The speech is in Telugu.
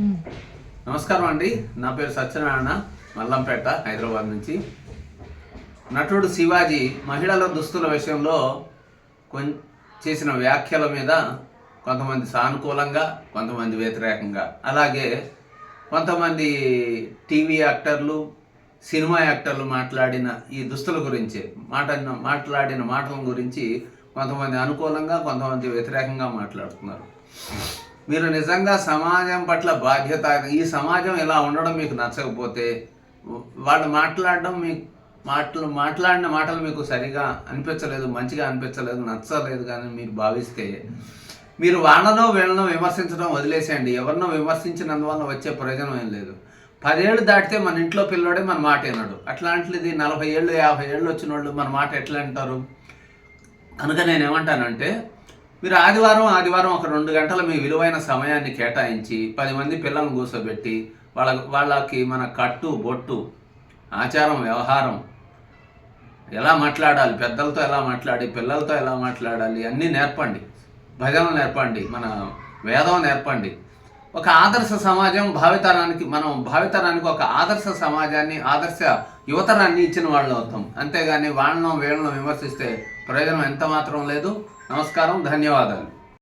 నమస్కారం అండి. నా పేరు సత్యనారాయణ మల్లంపేట హైదరాబాద్ నుంచి. నటుడు శివాజీ మహిళల దుస్తుల విషయంలో కొం చేసిన వ్యాఖ్యల మీద కొంతమంది సానుకూలంగా కొంతమంది వ్యతిరేకంగా. అలాగే కొంతమంది టీవీ యాక్టర్లు సినిమా యాక్టర్లు మాట్లాడిన ఈ దుస్తుల గురించి మాట్లాడిన మాట్లాడిన మాటల గురించి కొంతమంది అనుకూలంగా కొంతమంది వ్యతిరేకంగా మాట్లాడుతున్నారు. మీరు నిజంగా సమాజం పట్ల బాధ్యత ఈ సమాజం ఇలా ఉండడం మీకు నచ్చకపోతే వాళ్ళు మాట్లాడడం మీకు మాటలు మాట్లాడిన మాటలు మీకు సరిగా అనిపించలేదు మంచిగా అనిపించలేదు నచ్చలేదు కానీ మీరు భావిస్తే మీరు వాళ్ళనో వీళ్ళనో విమర్శించడం వదిలేసేయండి. ఎవరినో విమర్శించినందువల్ల వచ్చే ప్రయోజనం ఏం లేదు. పదేళ్ళు దాటితే మన ఇంట్లో పిల్లోడే మన మాట వినడు. అట్లాంటిది నలభై ఏళ్ళు యాభై ఏళ్ళు వచ్చిన వాళ్ళు మన మాట ఎట్లా అంటారు కనుక నేను ఏమంటానంటే మీరు ఆదివారం ఆదివారం ఒక రెండు గంటల మీ విలువైన సమయాన్ని కేటాయించి పది మంది పిల్లల్ని కూర్చోబెట్టి వాళ్ళ వాళ్ళకి మన కట్టు బొట్టు ఆచారం వ్యవహారం ఎలా మాట్లాడాలి పెద్దలతో ఎలా మాట్లాడి పిల్లలతో ఎలా మాట్లాడాలి అన్నీ నేర్పండి. భజనలు నేర్పండి మన వేదం నేర్పండి. ఒక ఆదర్శ సమాజం భావితరానికి మనం భావితరానికి ఒక ఆదర్శ సమాజాన్ని ఆదర్శ యువతరాన్ని ఇచ్చిన వాళ్ళు అవుతాం. అంతేగాని వాళ్ళను వీళ్ళను విమర్శిస్తే ప్రయోజనం ఎంత మాత్రం లేదు. నమస్కారం ధన్యవాదాలు.